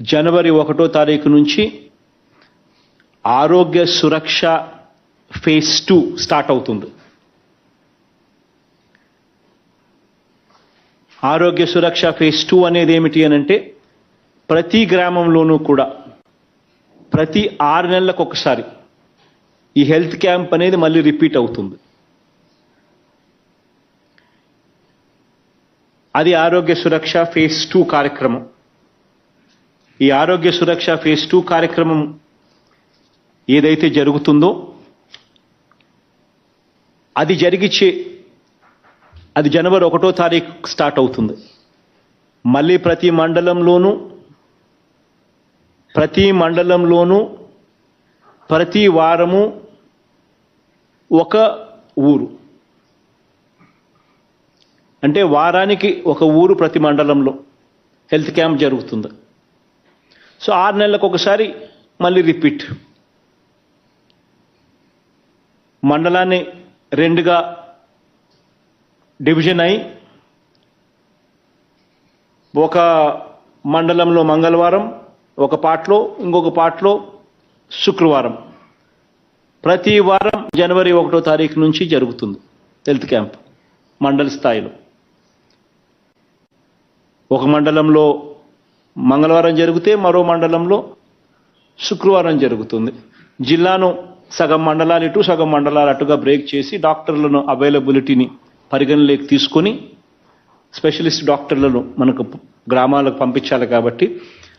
జనవరి ఒకటో తారీఖు నుంచి ఆరోగ్య సురక్ష ఫేజ్ టూ స్టార్ట్ అవుతుంది. ఆరోగ్య సురక్ష ఫేజ్ టూ అనేది ఏమిటి అని అంటే ప్రతి గ్రామంలోనూ కూడా ప్రతి ఆరు నెలలకు ఒకసారి ఈ హెల్త్ క్యాంప్ అనేది మళ్ళీ రిపీట్ అవుతుంది. అది ఆరోగ్య సురక్ష ఫేజ్ టూ కార్యక్రమం. ఈ ఆరోగ్య సురక్ష ఫేజ్ టూ కార్యక్రమం ఏదైతే జరుగుతుందో అది జరిగిచ్చే అది జనవరి ఒకటో తారీఖు స్టార్ట్ అవుతుంది. మళ్ళీ ప్రతి మండలంలోనూ ప్రతి మండలంలోనూ ప్రతి వారము ఒక ఊరు. అంటే వారానికి ఒక ఊరు ప్రతి మండలంలో హెల్త్ క్యాంప్ జరుగుతుంది. సో ఆరు నెలలకు ఒకసారి మళ్ళీ రిపీట్. మండలాన్ని రెండుగా డివిజన్ అయి ఒక మండలంలో మంగళవారం ఒక పాటలో ఇంకొక పాటలో శుక్రవారం. ప్రతి వారం జనవరి ఒకటో తారీఖు నుంచి జరుగుతుంది హెల్త్ క్యాంప్ మండల స్థాయిలో. ఒక మండలంలో మంగళవారం జరిగితే మరో మండలంలో శుక్రవారం జరుగుతుంది. జిల్లాను సగం మండలాలు ఇటు సగం మండలాలు అటుగా బ్రేక్ చేసి డాక్టర్లను అవైలబిలిటీని పరిగణలోకి తీసుకొని స్పెషలిస్ట్ డాక్టర్లను మనకు గ్రామాలకు పంపించాలి కాబట్టి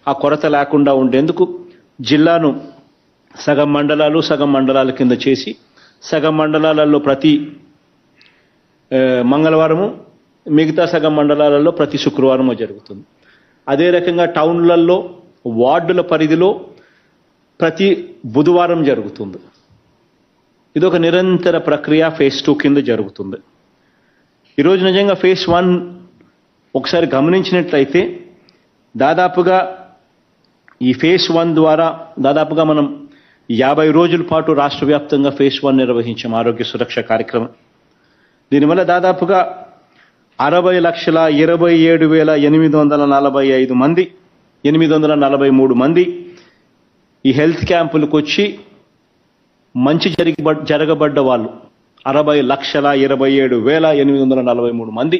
ఆ కొరత లేకుండా ఉండేందుకు జిల్లాను సగం మండలాలు సగం మండలాల కింద చేసి సగం మండలాలలో ప్రతి మంగళవారము మిగతా సగం మండలాలలో ప్రతి శుక్రవారము జరుగుతుంది. అదే రకంగా టౌన్లలో వార్డుల పరిధిలో ప్రతి బుధవారం జరుగుతుంది. ఇది ఒక నిరంతర ప్రక్రియ ఫేజ్ టూ కింద జరుగుతుంది. ఈరోజు నిజంగా ఫేజ్ వన్ ఒకసారి గమనించినట్లయితే దాదాపుగా ఈ ఫేజ్ వన్ ద్వారా దాదాపుగా మనం యాభై రోజుల పాటు రాష్ట్ర వ్యాప్తంగా ఫేజ్ వన్ నిర్వహించాం ఆరోగ్య సురక్ష కార్యక్రమం. దీనివల్ల దాదాపుగా అరవై లక్షల ఇరవై ఏడు వేల ఎనిమిది వందల నలభై ఐదు మంది ఎనిమిది వందల నలభై మూడు మంది ఈ హెల్త్ క్యాంపులకు వచ్చి మంచి జరిగి జరగబడ్డ వాళ్ళు అరవై లక్షల ఇరవై ఏడు వేల ఎనిమిది వందల నలభై మూడు మంది.